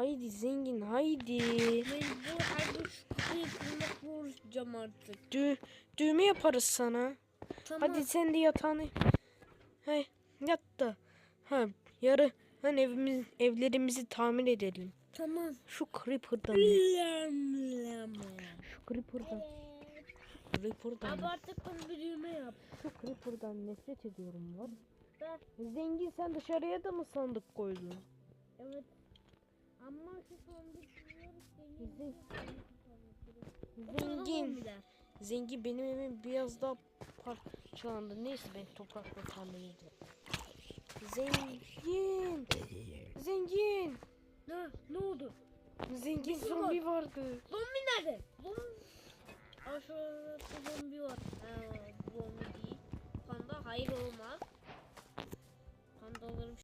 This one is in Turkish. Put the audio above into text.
Haydi zengin haydi. Mecbur hadi şu kapıyı kırmakla uğraşacağım artık. Dü düğme yaparız sana. Tamam. Hadi sen de yatağını. Hey yat da. Ha yarı hani evimiz evlerimizi tamir edelim. Tamam. Şu creeper'dan. Şu creeper'dan. Creeper'dan. Abi artık bana bir düğme yap. Şu creeper'dan nefret ediyorum var. Zengin sen dışarıya da mı sandık koydun? Evet. Zengin. Zengin. Benim evim biraz daha parçalandı. Neyse ben toprakla tamir edeceğim. Zengin. Zengin. Ne? Ne oldu? Zengin zombi vardı. Zombi nerede? Zombi. Aşağıda zombi